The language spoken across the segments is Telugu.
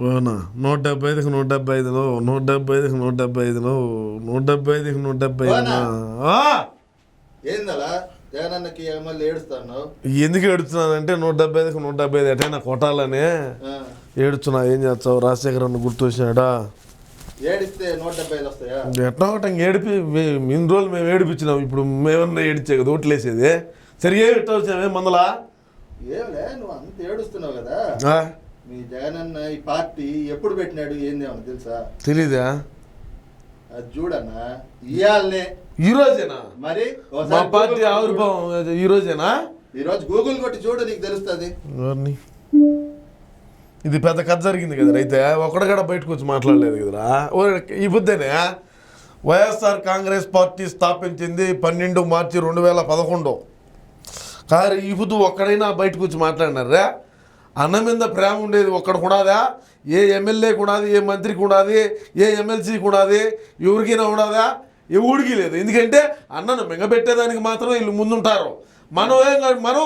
ఓనా? నూట డెబ్బై ఐదుకి నూట డెబ్బై ఐదు నువ్వు నూట డెబ్బై ఐదుకి నూట డెబ్బై ఐదు నువ్వు నూట డెబ్బై ఐదుకి నూట డెబ్బై ఐదు! ఏందలా? జగనన్నకి ఎమ్మెల్యే ఏడుస్తాను ఎందుకు ఏడుతున్నానంటే నూట డెబ్బై ఐదుకి నూట డెబ్బై ఐదు ఎటైనా కొట్టాలని. ఏడుస్తున్నా ఏం చేస్తావు? రాజశేఖర్ అన్న గుర్తు వచ్చినాడా ఏడిస్తే నూట డెబ్బై ఐదు వస్తాయా? ఎట్లా ఒకటి ఏడిపి ఇన్ని రోజులు మేము ఏడిపించినాం. ఇప్పుడు మేమన్నా ఏడిచే కదా ఓట్లేసేది. సరిగా ఎట్లా వచ్చామే మందలా? ఏమిలే నువ్వు అంత ఏడుస్తున్నావు కదా? మీ జగనన్న ఈ పార్టీ ఎప్పుడు పెట్టినాడు ఏంది ఏమన్నా తెలుసా? తెలీదా? అది చూడన్నా ఇయాలనే. ఈ రోజేనా? మరి మా పార్టీ ఆవిర్భావం ఈ రోజేనా. ఈ రోజు గూగుల్ కొట్టి చూడు నీకు తెలుస్తుంది. ఇది పెద్ద కథ జరిగింది కదా అయితే ఒక్కడ కూడా బయటకు వచ్చి మాట్లాడలేదు కదరా? ఈ బుద్ధేనే? వైఎస్ఆర్ కాంగ్రెస్ పార్టీ స్థాపించింది పన్నెండు మార్చి రెండు వేల పదకొండు. కానీ ఈ బుద్ధు ఒక్కడైనా బయటకు వచ్చి మాట్లాడినారా? అన్న మీద ప్రేమ ఉండేది ఒక్కడ కూడాదా ఏ ఎమ్మెల్యే కూడాది ఏ మంత్రి కూడాది ఏ ఎమ్మెల్సీ కూడాది ఎవరికైనా కూడాదా ఎవడికి లేదు. ఎందుకంటే అన్నను మింగబెట్టేదానికి మాత్రం వీళ్ళు ముందుంటారు. మనం ఏం మనం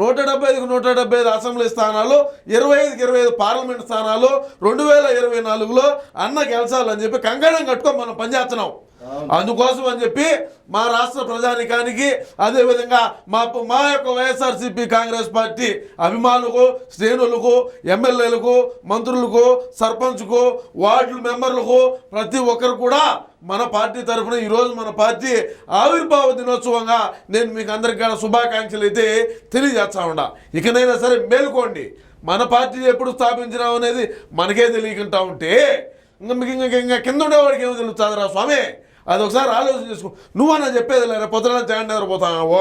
నూట డెబ్బై ఐదుకు నూట డెబ్బై ఐదు అసెంబ్లీ స్థానాలు ఇరవై ఐదుకి ఇరవై ఐదు పార్లమెంట్ స్థానాలు రెండు వేల ఇరవై నాలుగులో అన్న గెలిచాలని చెప్పి కంకణం కట్టుకొని మనం పనిచేస్తున్నాం. అందుకోసం అని చెప్పి మా రాష్ట్ర ప్రజానికానికి అదేవిధంగా మా మా యొక్క వైఎస్ఆర్సీపీ కాంగ్రెస్ పార్టీ అభిమానులకు శ్రేణులకు ఎమ్మెల్యేలకు మంత్రులకు సర్పంచ్కు వార్డు మెంబర్లకు ప్రతి ఒక్కరు కూడా మన పార్టీ తరఫున ఈరోజు మన పార్టీ ఆవిర్భావ దినోత్సవంగా నేను మీకు అందరికీ శుభాకాంక్షలు అయితే తెలియజేస్తా ఉండా ఇకనైనా సరే మేలుకోండి. మన పార్టీ ఎప్పుడు స్థాపించినాం అనేది మనకే తెలియకుండా ఉంటే ఇంకా మీకు ఇంకా ఇంకా కింద ఉండేవాడికి ఏమో తెలుస్తుందిరా స్వామి? అది ఒకసారి ఆలోచన చేసుకో. నువ్వన్నా చెప్పేది లేరా పొద్దున జాయిన్ నిద్రపోతావు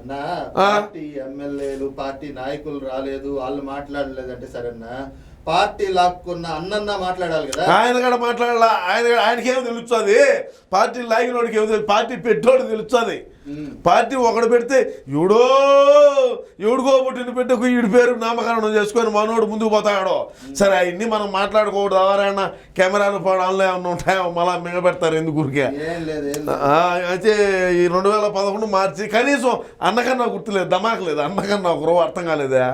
అన్నా. పార్టీ ఎమ్మెల్యేలు పార్టీ నాయకులు రాలేదు వాళ్ళు మాట్లాడలేదంటే సరేనా? పార్టీ లాక్కున్న అన్నన్న మాట్లాడాలి కదా? ఆయన కూడా మాట్లాడాల? ఆయన కూడా- ఆయనకి ఏమో తెలుస్తుంది? పార్టీ లాగినోడికి ఏమో పార్టీ పెట్టోడు తెలుస్తుంది. పార్టీ ఒకడు పెడితే ఎవడో ఎవడికో పుట్టిన పెట్టే వీడి పేరు నామకరణం చేసుకొని మనోడు ముందుకు పోతాడు. సరే అవన్నీ మనం మాట్లాడుకోకూడదు. ఎవరైనా కెమెరాలు పడాలో ఏమన్నా ఉంటాయో మళ్ళీ మిగబెడతారు ఎందుకు ఊరికే? అయితే ఈ రెండు వేల పదకొండు మార్చి కనీసం అన్నకన్నా గుర్తులేదు దమాక్ లేదు. అన్నకన్నా ఒక రోజు అర్థం కాలేదా?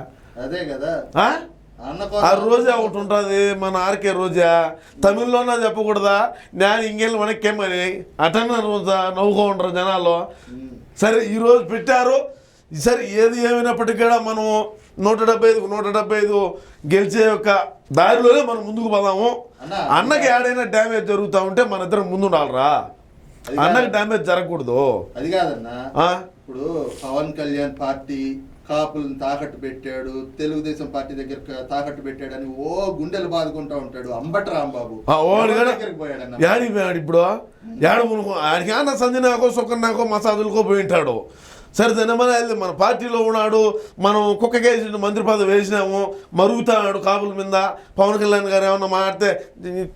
అదే కదా. ఆ? రోజా ఒకటి ఉంటుంది మన ఆర్కే రోజా. తమిళ్ళోనే చెప్పకూడదా? నేను ఇంకెళ్ళి మనకేమని అటన్న రోజా నవ్వుకో ఉండరు జనాలు సరే ఈరోజు పెట్టారు. సరే ఏది ఏమైనప్పటికీ కూడా మనం నూట డెబ్బై ఐదుకు నూట డెబ్బై ఐదు గెలిచే యొక్క దారిలోనే మనం ముందుకు పోదాము. అన్న, అన్నకి ఏడైనా డ్యామేజ్ జరుగుతూ ఉంటే మన ఇద్దరం ముందు ఉండాలరా. అన్నకి. డ్యామేజ్ జరగకూడదు. అది కాదన్నా? ఇప్పుడు పవన్ కళ్యాణ్ పార్టీ కాపులను తాకట్టు పెట్టాడు తెలుగుదేశం పార్టీ దగ్గర తాకట్టు పెట్టాడని ఓ గుండెలు బాదుకుంటా ఉంటాడు అంబట రాంబాబు. పోయాడు ఇప్పుడు? అన్న సంజనాకో సుకన్నాకో మసాదులకో పోయి ఉంటాడు. సరే తినమని వెళ్ళి మన పార్టీలో ఉన్నాడు మనం కుక్కకేసి మంత్రి పదవి వేసినాము మరుగుతాడు కాపుల మీద. పవన్ కళ్యాణ్ గారు ఏమన్నా మాట్లాడితే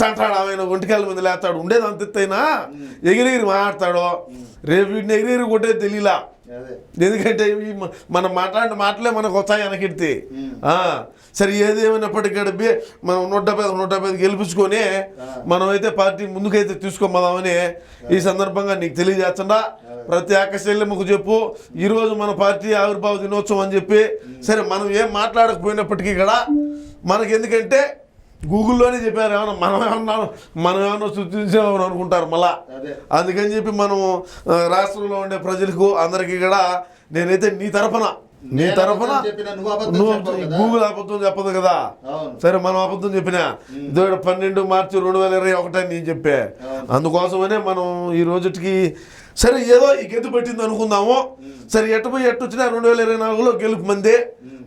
తంటాడు ఆయన ఒంటికాల మీద లేస్తాడు. ఉండేది అంత ఎత్తైనా? ఎగిరెగిరి మాట్లాడతాడు. రేపు వీటిని ఎగిరెగిరి కొట్టే తెలియలా ఎందుకంటే మ- మనం మాట్లాడిన మాటలే మనకు వచ్చాయి వెనకెడితే సరే ఏదేమైనప్పటికీ గడిపి మనం నూట డెబ్బై నూట డెబ్బై ఐదు గెలిపించుకొని మనం అయితే పార్టీ ముందుకైతే తీసుకోమదామని ఈ సందర్భంగా నీకు తెలియజేస్తుందా ప్రతి ఆకశల్యముకు చెప్పు. ఈరోజు మన పార్టీ ఆవిర్భావ దినోత్సవం అని చెప్పి సరే మనం ఏం మాట్లాడకపోయినప్పటికీ కూడా మనకి ఎందుకంటే గూగుల్లోనే చెప్పారు ఏమన్నా మనం ఏమన్నా మనం ఏమన్నా సృష్టించామని అనుకుంటారు మళ్ళా. అదే. అందుకని చెప్పి మనం రాష్ట్రంలో ఉండే ప్రజలకు అందరికీ కూడా నేనైతే నీ తరఫున నీ తరఫున నువ్వు. గూగుల్ అబద్ధం చెప్పదు కదా. సరే మనం అబద్ధం చెప్పినా. ఇదో పన్నెండు మార్చి రెండు వేల ఇరవై ఒకటి నేను చెప్పే. అందుకోసమనే మనం ఈ రోజుకి సరే ఏదో ఈ గెలుపు పెట్టింది అనుకుందాము. సరే ఎట్టు పోయి ఎట్టు వచ్చినా రెండు వేల ఇరవై నాలుగులో గెలుపు మంది.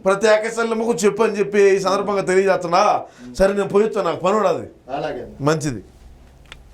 ప్రతి ఆకర్షణకు చెప్పు అని చెప్పి ఈ సందర్భంగా తెలియజేస్తున్నా. సరే నేను పోయొచ్చా నాకు పని అలాగే. మంచిది.